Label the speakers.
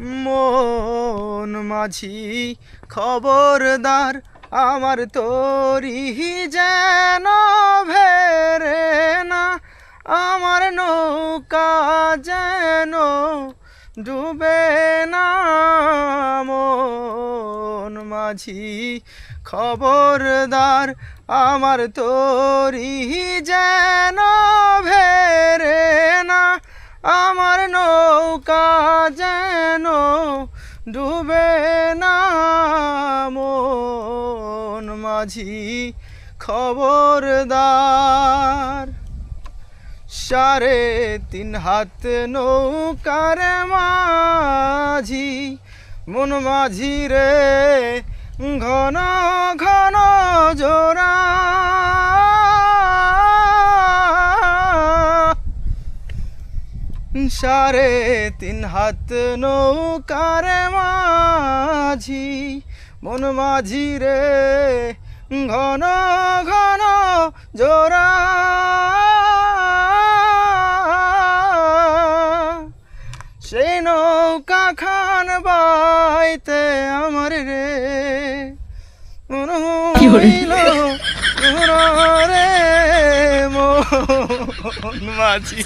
Speaker 1: মন মাঝি খবরদার আমার তরি যেন ভেরে না, আমার নৌকা যেন ডুবে না। মন মাঝি খবরদার আমার তরি যেন আমার নৌকা যেন ডুবে না মন মাঝি খবরদার। সাড়ে তিন হাত নৌকার মাঝি, মন মাঝি রে ঘন ঘন সাড়ে তিন হাত নৌকার মাঝি মন মাঝি রে ঘন ঘন জোড়া। সেই নৌকা খান বাইতে আমার রে মন হইল রে মন মাঝি।